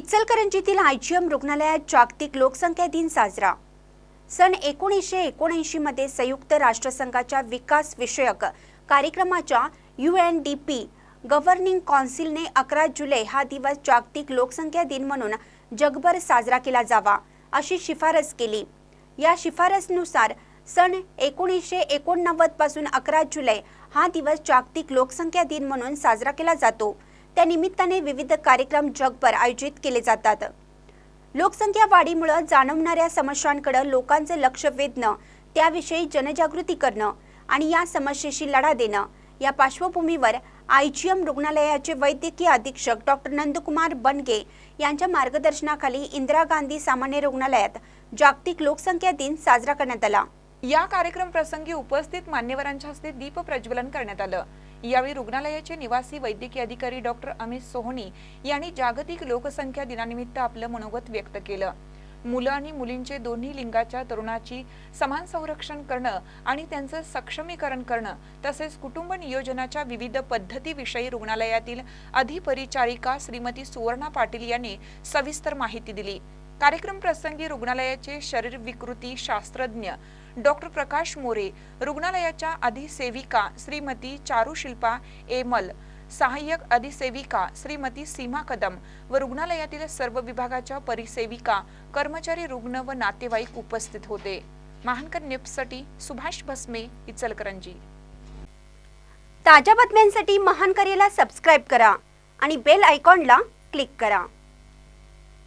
इचलकरंजीतील IgM रुग्णालयात जागतिक लोकसंख्या दिन साजरा. सन एकोणीसशे एकोणऐंशी मध्ये संयुक्त राष्ट्रसंघाच्या विकास विषयक कार्यक्रमाच्या U N D P governing कौन्सिलने अकरा जुलै हा दिवस जागतिक लोकसंख्या दिन म्हणून जगभर साजरा केला जावा अशी शिफारस केली. या शिफारसनुसार सन एकोणीसशे एकोणनव्वदपासून अकरा जुलै हा दिवस जागतिक लोकसंख्या दिन म्हणून साजरा केला जातो. त्या निमित्ताने विविध कार्यक्रम जगभर आयोजित केले जातात. लोकसंख्या वाढीमुळे जाणवणाऱ्या समस्यांकडे लोकांचं लक्ष वेधणं त्याविषयी जनजागृती करणं आणि या समस्येशी लढा देणं या पार्श्वभूमीवर आय जी एम रुग्णालयाचे वैद्यकीय अधीक्षक डॉक्टर नंदकुमार बनगे यांच्या मार्गदर्शनाखाली इंदिरा गांधी सामान्य रुग्णालयात जागतिक लोकसंख्या दिन साजरा करण्यात आला. या कार्यक्रम प्रसंगी उपस्थित मान्यवरांच्या हस्ते दीप प्रज्वलन करण्यात आलं. यावेळी रुग्णालयाचे निवासी वैद्यकीय अधिकारी डॉक्टर अमित सोहनी यांनी जागतिक लोकसंख्या दिनानिमित्त आपलं मनोगत व्यक्त केलं. मुलं आणि मुलींचे दोन्ही लिंगाच्या तरुणाची समान संरक्षण करणं आणि त्यांचं सक्षमीकरण करणं तसेच कुटुंब नियोजनाच्या विविध पद्धतीविषयी रुग्णालयातील अधिपरिचारिका श्रीमती सुवर्णा पाटील यांनी सविस्तर माहिती दिली. कार्यक्रम प्रसंगी रुग्णालयाचे शरीर विकृती शास्त्रज्ञ डॉक्टर प्रकाश मोरे रुग्णालयाच्या अधिसेविका श्रीमती चारुशिल्पा एमल सहाय्यक अधिसेविका श्रीमती सीमा कदम व रुग्णालयातील सर्व विभागाच्या परिसेविका कर्मचारी रुग्ण व नातेवाईक उपस्थित होते. महानकर न्यूजसाठी सुभाष भस्मे इचलकरंजी. ताज्या बातम्यांसाठी महानकरेला सबस्क्राईब करा आणि बेल आयकॉनला क्लिक करा.